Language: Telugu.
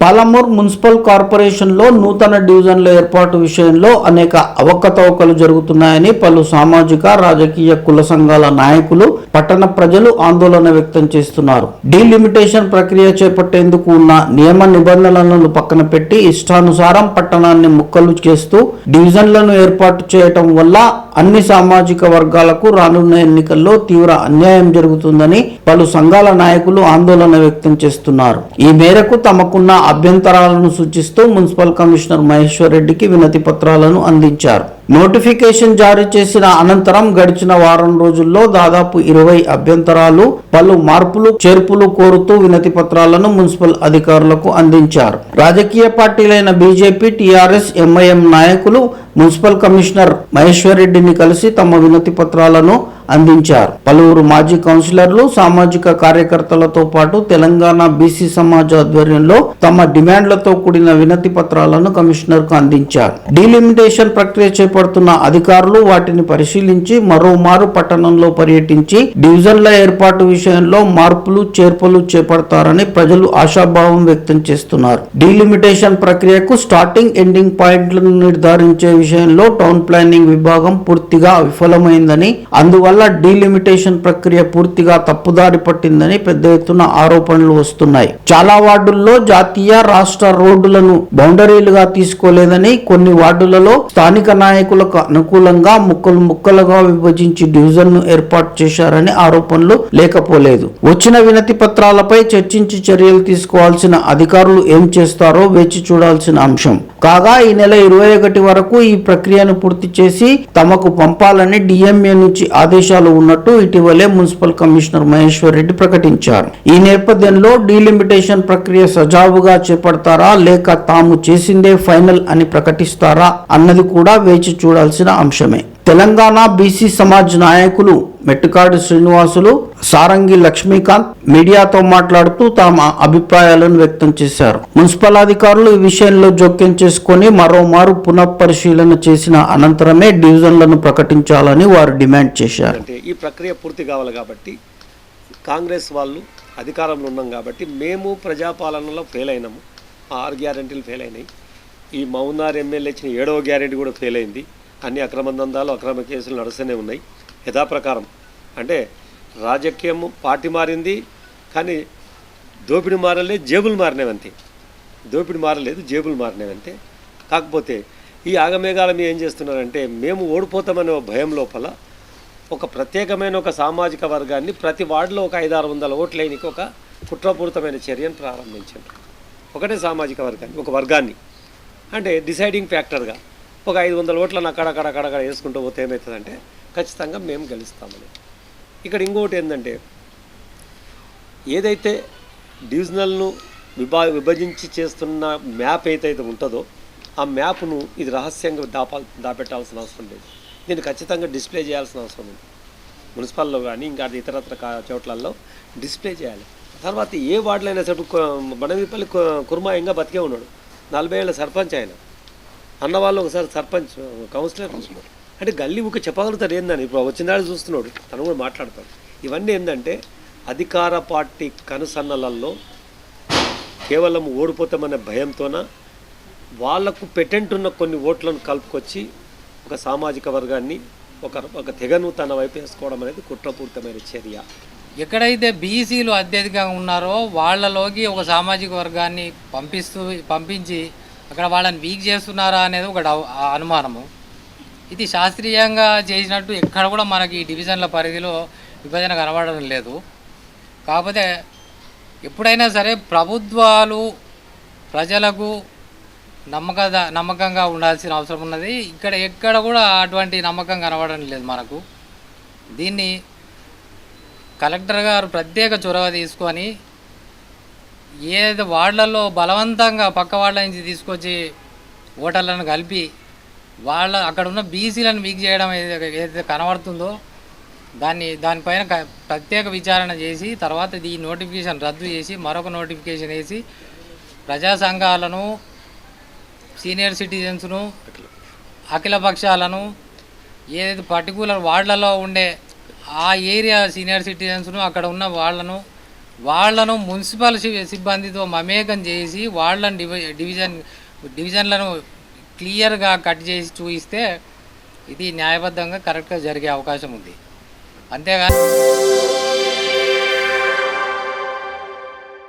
పాలమూర్ మున్సిపల్ కార్పొరేషన్లో నూతన డివిజన్ల ఏర్పాటు విషయంలో అనేక అవకతవకలు జరుగుతున్నాయని పలు సామాజిక రాజకీయ కుల సంఘాల నాయకులు పట్టణ ప్రజలు ఆందోళన వ్యక్తం చేస్తున్నారు. డీలిమిటేషన్ ప్రక్రియ చేపట్టేందుకు ఉన్న నియమ నిబంధనలను పక్కన పెట్టి ఇష్టానుసారం పట్టణాన్ని ముక్కలు చేస్తూ డివిజన్లను ఏర్పాటు చేయటం వల్ల అన్ని సామాజిక వర్గాలకు రానున్న ఎన్నికల్లో తీవ్ర అన్యాయం జరుగుతుందని పలు సంఘాల నాయకులు ఆందోళన వ్యక్తం చేస్తున్నారు. ఈ మేరకు తమకున్న అభ్యంతరాలను సూచిస్తూ మున్సిపల్ కమిషనర్ మహేశ్వర్ రెడ్డికి వినతి పత్రాలను అందించారు. నోటిఫికేషన్ జారీ చేసిన అనంతరం గడిచిన వారం రోజుల్లో దాదాపు ఇరవై అభ్యంతరాలు పలు మార్పులు చేర్పులు కోరుతూ వినతి పత్రాలను మున్సిపల్ అధికారులకు అందించారు. రాజకీయ పార్టీలైన బీజేపీ టీఆర్ఎస్ ఎంఐఎం నాయకులు మున్సిపల్ కమిషనర్ మహేశ్వర్ రెడ్డిని కలిసి తమ వినతి పత్రాలను అందించారు. పలువురు మాజీ కౌన్సిలర్లు సామాజిక కార్యకర్తలతో పాటు తెలంగాణ బీసీ సమాజ ఆధ్వర్యంలో తమ డిమాండ్లతో కూడిన వినతి పత్రాలను కమిషనర్కు అందించారు. డీలిమిటేషన్ ప్రక్రియ చేపడుతున్న అధికారులు వాటిని పరిశీలించి మరోమారు పట్టణంలో పర్యటించి డివిజన్ల ఏర్పాటు విషయంలో మార్పులు చేర్పులు చేపడతారని ప్రజలు ఆశాభావం వ్యక్తం చేస్తున్నారు. డీలిమిటేషన్ ప్రక్రియకు స్టార్టింగ్ ఎండింగ్ పాయింట్లను నిర్ధారించే విషయంలో టౌన్ ప్లానింగ్ విభాగం పూర్తిగా విఫలమైందని అందువల్ల డీలిమిటేషన్ ప్రక్రియ పూర్తిగా తప్పుదారి పట్టిందని పెద్ద ఎత్తున ఆరోపణలు వస్తున్నాయి. చాలా వార్డుల్లో జాతీయ రాష్ట్ర రోడ్డులను బౌండరీలుగా తీసుకోలేదని కొన్ని వార్డులలో స్థానిక నాయకులకు అనుకూలంగా ముక్కలు ముక్కలుగా విభజించి డివిజన్ను ఏర్పాటు చేశారని ఆరోపణలు లేకపోలేదు. వచ్చిన వినతి పత్రాలపై చర్చించి చర్యలు తీసుకోవాల్సిన అధికారులు ఏం చేస్తారో వేచి చూడాల్సిన అంశం. కాగా ఈ నెల ఇరవై ఒకటి వరకు ఈ ప్రక్రియను పూర్తి చేసి తమకు పంపాలని డిఎంఏ నుంచి ఆదేశాలు ఉన్నట్టు ఇటీవలే మున్సిపల్ కమిషనర్ మహేశ్వర్ రెడ్డి ప్రకటించారు. ఈ నేపథ్యంలో డీలిమిటేషన్ ప్రక్రియ సజావుగా చేపడతారా లేక తాము చేసిందే ఫైనల్ అని ప్రకటిస్తారా అన్నది కూడా వేచి చూడాల్సిన అంశమే. తెలంగాణ బీసీ సమాజ్ నాయకులు మెట్టుకాడు శ్రీనివాసులు సారంగి లక్ష్మీకాంత్ మీడియాతో మాట్లాడుతూ తమ అభిప్రాయాలను వ్యక్తం చేశారు. మున్సిపల్ అధికారులు ఈ విషయంలో జోక్యం చేసుకొని మరోమారు పునఃపరిశీలన చేసిన అనంతరమే డివిజన్లను ప్రకటించాలని వారు డిమాండ్ చేశారు. ఈ ప్రక్రియ పూర్తి కావాలి కాబట్టి కాంగ్రెస్ వాళ్ళు అధికారంలో ఉన్నాం కాబట్టి మేము ప్రజాపాలనలో ఫెయిల్ అయినాము. ఆరు గ్యారెంటీలు ఫెయిల్ అయినాయి. ఈ మౌనార్ ఎమ్మెల్యే ఇచ్చిన ఏడవ గ్యారెంటీ కూడా ఫెయిల్ అయింది. అన్ని అక్రమ దందాలు అక్రమ కేసులు నడుస్తూనే ఉన్నాయి. యథాప్రకారం అంటే రాజకీయం పార్టీ మారింది కానీ దోపిడి మారలే జేబులు మారినవంతే. దోపిడి మారలేదు జేబులు మారినవంతే. కాకపోతే ఈ ఆగమేఘాల మీద ఏం చేస్తున్నారంటే మేము ఓడిపోతామనే ఒక భయం లోపల ఒక ప్రత్యేకమైన ఒక సామాజిక వర్గాన్ని ప్రతి వార్డులో ఒక ఐదారు వందల ఓట్లైనకి ఒక కుట్రపూరితమైన చర్యను ప్రారంభించారు. ఒకటే సామాజిక వర్గాన్ని ఒక వర్గాన్ని. అంటే డిసైడింగ్ ఫ్యాక్టర్గా ఒక ఐదు వందల ఓట్లను అక్కడక్కడక్కడక్కడ వేసుకుంటూ పోతే ఏమవుతుందంటే ఖచ్చితంగా మేము గెలుస్తామని. ఇక్కడ ఇంకొకటి ఏంటంటే ఏదైతే డివిజనల్ను విభా విభజించి చేస్తున్న మ్యాప్ ఏదైతే ఉంటుందో ఆ మ్యాప్ను ఇది రహస్యంగా దాపా దాపెట్టాల్సిన అవసరం లేదు. దీన్ని ఖచ్చితంగా డిస్ప్లే చేయాల్సిన అవసరం ఉంది. మున్సిపల్లో కానీ ఇంకా ఇతరత్ర చోట్లలో డిస్ప్లే చేయాలి. తర్వాత ఏ వార్డులో అయినా సరే బడవీపల్లి కుర్మాయంగా బతికే ఉన్నాడు. నలభై ఏళ్ళ సర్పంచ్ ఆయన. అన్నవాళ్ళు ఒకసారి సర్పంచ్ కౌన్సిలర్. అంటే గల్లీ ఊక చెప్పగలుగుతాడు ఏందని? ఇప్పుడు వచ్చినాడు చూస్తున్నాడు తను కూడా మాట్లాడతాడు. ఇవన్నీ ఏంటంటే అధికార పార్టీ కనుసన్నలలో కేవలం ఓడిపోతామనే భయంతోన వాళ్ళకు పెటెంట్ ఉన్న కొన్ని ఓట్లను కలుపుకొచ్చి ఒక సామాజిక వర్గాన్ని ఒక ఒక తెగను తన వైపు వేసుకోవడం అనేది కుట్రపూరితమైన చర్య. ఎక్కడైతే బీసీలు అత్యధికంగా ఉన్నారో వాళ్ళలోకి ఒక సామాజిక వర్గాన్ని పంపిస్తూ పంపించి అక్కడ వాళ్ళని వీక్ చేస్తున్నారా అనేది ఒక అనుమానము. ఇది శాస్త్రీయంగా చేసినట్టు ఎక్కడ కూడా మనకి ఈ డివిజన్ల పరిధిలో విభజన కనబడడం లేదు. కాకపోతే ఎప్పుడైనా సరే ప్రభుత్వాలు ప్రజలకు నమ్మక నమ్మకంగా ఉండాల్సిన అవసరం ఉన్నది. ఇక్కడ ఎక్కడ కూడా అటువంటి నమ్మకం కనబడడం లేదు మనకు. దీన్ని కలెక్టర్ గారు ప్రత్యేక చొరవ తీసుకొని ఏది వార్డులలో బలవంతంగా పక్క వాళ్ళ నుంచి తీసుకొచ్చి ఓటర్లను కలిపి వాళ్ళ అక్కడ ఉన్న బీసీలను వీక్ చేయడం ఏదైతే కనబడుతుందో దాన్ని దానిపైన క- ప్రత్యేక విచారణ చేసి తర్వాత ఈ నోటిఫికేషన్ రద్దు చేసి మరొక నోటిఫికేషన్ వేసి ప్రజా సంఘాలను సీనియర్ సిటిజన్స్ను అఖిల పక్షాలను ఏదైతే పర్టికులర్ వార్డులలో ఉండే ఆ ఏరియా సీనియర్ సిటిజన్స్ను అక్కడ ఉన్న వాళ్ళను వాళ్ళను మున్సిపల్ సి- సిబ్బందితో మమేకం చేసి వాళ్ళను డివి డివిజన్ డివిజన్లను క్లియర్గా కట్ చేసి చూపిస్తే ఇది న్యాయబద్ధంగా కరెక్ట్గా జరిగే అవకాశం ఉంది. అంతేగాని